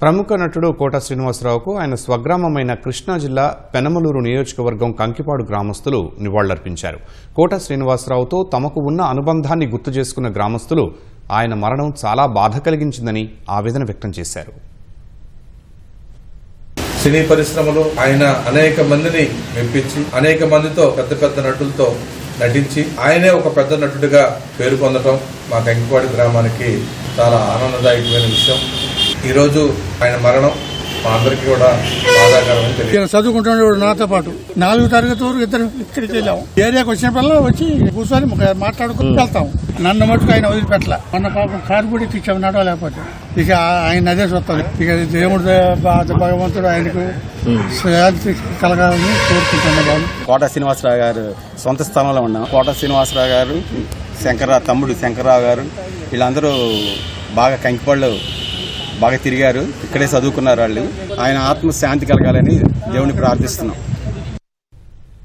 ప్రముఖ నటుడు కోట శ్రీనివాసరావుకు ఆయన స్వగ్రామమైన కృష్ణా జిల్లా పెనమలూరు నియోజకవర్గం కంకిపాడు గ్రామస్తులు నివాళులర్పించారు. కోట శ్రీనివాసరావుతో తమకు ఉన్న అనుబంధాన్ని గుర్తు చేసుకున్న గ్రామస్తులు ఆయన మరణం చాలా బాధ కలిగించిందని ఆవేదన వ్యక్తం చేశారు. సినీ పరిశ్రమలో ఆయన అనేక మందిని మెప్పించి అనేక మందితో పెద్ద పెద్ద నటులతో నటించి ఆయనే ఒక పెద్ద నటుడిగా పేరు పొందటం మా కంకిపాడు గ్రామానికి చాలా ఆనందదాయకమైన విషయం. ఈరోజు ఆయన మరణం మా అందరికీ కూడా బాధాకరమని తెలియదు చదువుకుంటున్నాడు నాతో పాటు. నాలుగు తరగతి వరకు ఇద్దరు ఇక్కడికి వెళ్ళాము. ఏరియాకి వచ్చినప్పుడల్లా వచ్చి కూర్చొని ఒక మాట్లాడుకుని వెళ్తాం నన్ను మటుకు ఆయన వదిలిపెట్టల. మొన్న పాపం కారు కూడా తెచ్చాము నడవలేకపోతే ఇక ఆయన అదే చూస్తాం ఇక దేవుడు భగవంతుడు ఆయనకు శాంతి కలగాలని కోరుకుంటున్నాను బాబు. కోట శ్రీనివాసరావు గారు సొంత స్థలంలో ఉన్నాం. కోట శ్రీనివాసరావు గారు శంకర్రావు తమ్ముడు శంకర్రావు గారు వీళ్ళందరూ బాగా కంకిపళ్ళు బాగా తిరిగారు. ఇక్కడే చదువుకున్నారు వాళ్ళు. ఆయన ఆత్మ శాంతి కలగాలని దేవుని ప్రార్థిస్తున్నాం.